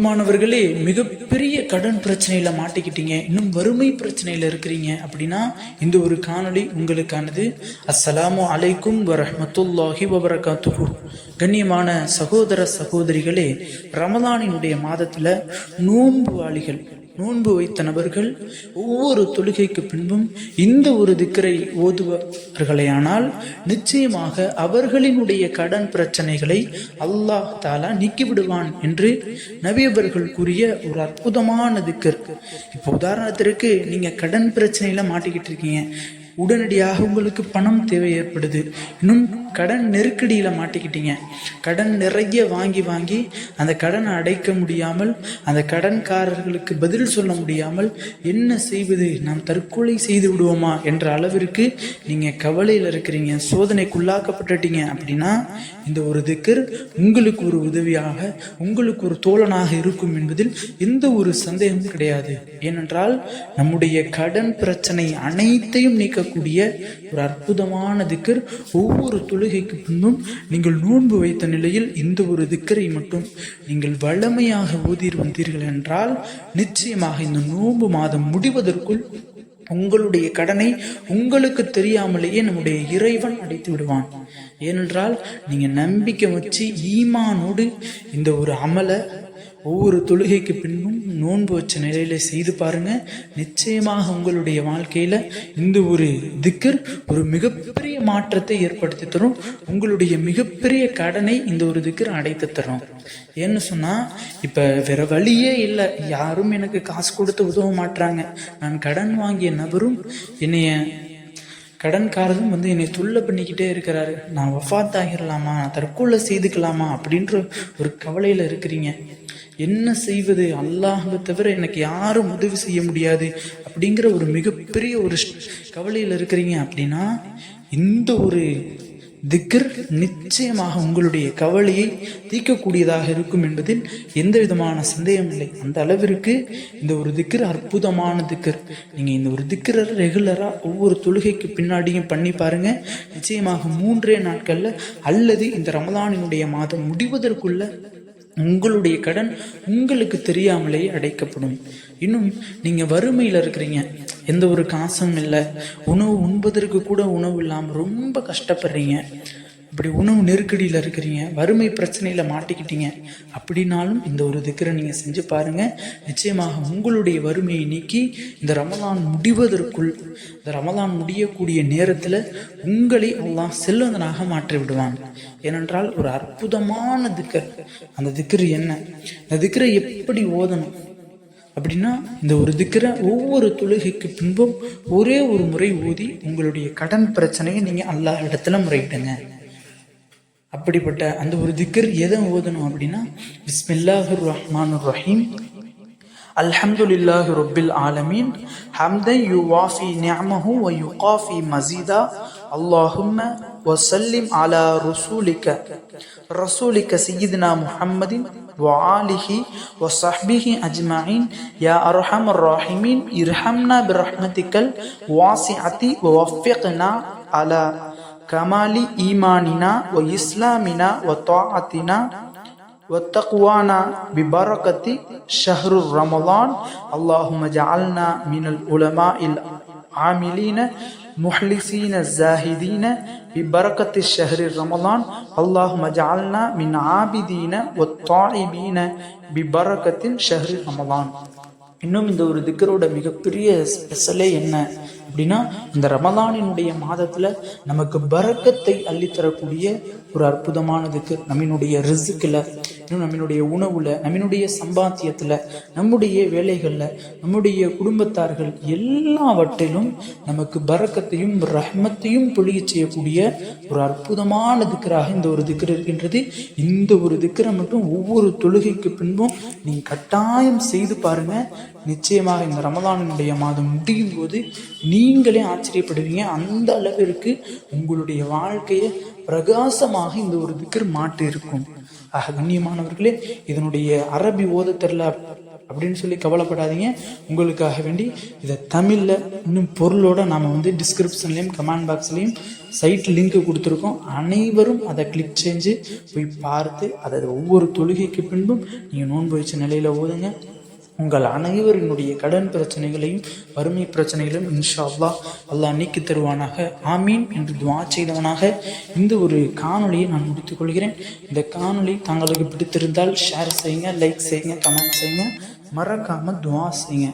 மாணவர்களே மிகப்பெரிய கடன் பிரச்சனையில மாட்டிக்கிட்டீங்க. இன்னும் வறுமை பிரச்சனையில இருக்கிறீங்க அப்படின்னா இந்த ஒரு காணொளி உங்களுக்கானது. அஸ்ஸலாமு அலைக்கும் வரமத்துல்லாஹி வபரகாத்துஹு. கண்ணியமான சகோதர சகோதரிகளே ரமதானினுடைய மாதத்துல நோன்புவாளிகள் நோன்பு வைத்த நபர்கள் ஒவ்வொரு தொழுகைக்கு பின்பும் இந்த ஒரு திக்கரை ஓதுவார்களேயானால் நிச்சயமாக அவர்களினுடைய கடன் பிரச்சனைகளை அல்லாஹ் தாலா நீக்கிவிடுவான் என்று நபியவர்கள் கூறிய ஒரு அற்புதமான திக்கர். இப்போ உதாரணத்திற்கு நீங்கள் கடன் பிரச்சனையில் மாட்டிக்கிட்டு இருக்கீங்க. உடனடியாக உங்களுக்கு பணம் தேவை ஏற்படுது. இன்னும் கடன் நெருக்கடியில் மாட்டிக்கிட்டீங்க. கடன் நிறைய வாங்கி வாங்கி அந்த கடனை அடைக்க முடியாமல் அந்த கடன்காரர்களுக்கு பதில் சொல்ல முடியாமல் என்ன செய்வது? நாம் தற்கொலை செய்து விடுவோமா என்ற அளவிற்கு நீங்கள் கவலையில் இருக்கிறீங்க. சோதனைக்குள்ளாக்கப்பட்டுட்டீங்க அப்படின்னா இந்த ஒரு திக்கர் உங்களுக்கு ஒரு உதவியாக உங்களுக்கு ஒரு தோழனாக இருக்கும் என்பதில் எந்த ஒரு சந்தேகமும் கிடையாது. ஏனென்றால் நம்முடைய கடன் பிரச்சனை அனைத்தையும் நீக்கக்கூடிய ஒரு அற்புதமான திக்கர் ஒவ்வொரு தொழுகைக்கு பின்னும் நீங்கள் நோன்பு வைத்த நிலையில் இந்த ஒரு திக்கரை மட்டும் நீங்கள் வளமையாக ஓதிர் வந்தீர்கள் என்றால் நிச்சயமாக இந்த நோன்பு மாதம் முடிவதற்குள் உங்களுடைய கடனை உங்களுக்கு தெரியாமலேயே நம்முடைய இறைவன் அடைத்து விடுவான். ஏனென்றால் நீங்கள் நம்பிக்கை வச்சு ஈமானோடு இந்த ஒரு அமலை ஒவ்வொரு தொழுகைக்கு பின்பும் நோன்பு வச்ச நிலையில செய்து பாருங்க. நிச்சயமாக உங்களுடைய வாழ்க்கையில இந்த ஒரு திக்கர் ஒரு மிகப்பெரிய மாற்றத்தை ஏற்படுத்தி தரும். உங்களுடைய மிகப்பெரிய கடனை இந்த ஒரு திக்கர் அடைத்து தரும். ஏன்னு சொன்னால் இப்போ வேற வழியே இல்லை. யாரும் எனக்கு காசு கொடுத்து உதவ மாட்டாங்க நான் கடன் வாங்கிய நபரும் என்னைய கடன்காரரும் வந்து என்னை துள்ள பண்ணிக்கிட்டே இருக்கிறாரு. நான் வஃபாத் ஆகிடலாமா நான் தற்கொலை செய்துக்கலாமா? அப்படின்ற ஒரு கவலையில் இருக்கிறீங்க. என்ன செய்வது? அல்லாஹை தவிர எனக்கு யாரும் உதவி செய்ய முடியாது. அப்படிங்கிற ஒரு மிகப்பெரிய ஒரு கவலையில் இருக்கிறீங்க அப்படின்னா இந்த ஒரு திக்கர் நிச்சயமாக உங்களுடைய கவலையை தீர்க்கக்கூடியதாக இருக்கும் என்பதில் எந்த விதமான சந்தேகம் இல்லை. அந்த அளவிற்கு இந்த ஒரு திக்கர் அற்புதமான திக்கர் நீங்கள் இந்த ஒரு திக்ரை ரெகுலராக ஒவ்வொரு தொழுகைக்கு பின்னாடியும் பண்ணி பாருங்கள் நிச்சயமாக மூன்றே நாட்களில் அல்லது இந்த ரமதானினுடைய மாதம் முடிவதற்குள்ள உங்களுடைய கடன் உங்களுக்கு தெரியாமலேயே அடைக்கப்படும். இன்னும் நீங்கள் வறுமையில் இருக்கிறீங்க. எந்த ஒரு காசும் இல்லை. உணவு உண்பதற்கு கூட உணவு இல்லாமல் ரொம்ப கஷ்டப்படுறீங்க. இப்படி உணவு நெருக்கடியில் இருக்கிறீங்க. வறுமை பிரச்சனையில் மாட்டிக்கிட்டீங்க. அப்படின்னாலும் இந்த ஒரு திக்கரை நீங்கள் செஞ்சு பாருங்கள் நிச்சயமாக உங்களுடைய வறுமையை நீக்கி இந்த ரமலான் முடிவதற்குள் இந்த ரமலான் முடியக்கூடிய நேரத்தில் உங்களை அல்லாஹ் செல்வந்தனாக மாற்றி விடுவான். ஏனென்றால் ஒரு அற்புதமான திக்கர். அந்த திக்கர் என்ன? அந்த திக்கரை எப்படி ஓதணும்? அப்படின்னா இந்த ஒரு திக்கரை ஒவ்வொரு தொழுகைக்கு பின்பும் ஒரே ஒரு முறை ஊதி உங்களுடைய கடன் பிரச்சனையை நீங்கள் எல்லா இடத்துல முறையிடுங்க. அப்படிப்பட்ட அந்த ஒரு திக்கர் எதை ஓதணும் அப்படின்னா பிஸ்மில்லாஹுர் ரஹ்மான் ரஹீம். الحمد لله رب العالمين حمدا يوافي نعمه ويقافي مزيدا اللهم وسلم على رسولك رسولك سيدنا محمد وآله وصحبه أجمعين يا أرحم الراحمين ارحمنا برحمتك الواسعة ووفقنا على كمال إيماننا وإسلامنا وطاعتنا وتقوانا ببركة شهر رمضان اللهم اجعلنا من العلماء العاملين مخلصين الزاهدين ببركة الشهر رمضان اللهم اجعلنا من عابدين والطائبين ببركة شهر رمضان இன்னும் இந்த ஒரு திக்கரோட மிகப்பெரிய ஸ்பெஷலே என்ன அப்படின்னா இந்த ரமலானினுடைய மாதத்துல நமக்கு பறக்கத்தை அள்ளித்தரக்கூடிய ஒரு அற்புதமான திக்கர் நம்மினுடைய ரிசுக்கில் இன்னும் நம்மளுடைய உணவுல நம்மளுடைய சம்பாத்தியத்துல நம்முடைய வேலைகள்ல நம்முடைய குடும்பத்தார்கள் எல்லாவற்றிலும் நமக்கு பறக்கத்தையும் ரஹ்மத்தையும் பொழிய செய்யக்கூடிய ஒரு அற்புதமான திக்கராக இந்த ஒரு திக்கர் இருக்கின்றது. இந்த ஒரு திக்கரை மட்டும் ஒவ்வொரு தொழுகைக்கு பின்பும் நீங்கள் கட்டாயம் செய்து பாருங்க. நிச்சயமாக இந்த ரமதானினுடைய மாதம் முடியும் போது நீங்களே ஆச்சரியப்படுவீங்க. அந்த அளவிற்கு உங்களுடைய வாழ்க்கையை பிரகாசமாக இந்த ஒரு திக்கர் மாட்டு இருக்கும். ஆக கண்ணியமானவர்களே இதனுடைய அரபி ஓத தெரில அப்படின்னு சொல்லி கவலைப்படாதீங்க. உங்களுக்காக வேண்டி இதை தமிழில் இன்னும் பொருளோட நாம் வந்து டிஸ்கிரிப்ஷன்லேயும் கமெண்ட் பாக்ஸ்லேயும் சைட் லிங்க் கொடுத்துருக்கோம். அனைவரும் அதை கிளிக் செஞ்சு போய் பார்த்து அதை ஒவ்வொரு தொழுகைக்கு பின்பும் நீங்கள் நோன்பு வச்ச நிலையில் ஓதுங்க. உங்கள் அனைவரினுடைய கடன் பிரச்சனைகளையும் வறுமை பிரச்சனைகளையும் இன்ஷா அல்லாஹ் அல்லாஹ் நீக்கி தருவானாக. ஆமீன் என்று துவா செய்தவனாக. இந்த ஒரு காணொலியை நான் முடித்துக் கொள்கிறேன். இந்த காணொலி தங்களுக்கு பிடித்திருந்தால் ஷேர் செய்யுங்க லைக் செய்யுங்க கமெண்ட் செய்யுங்க. மறக்காமல் துவா செய்யுங்க.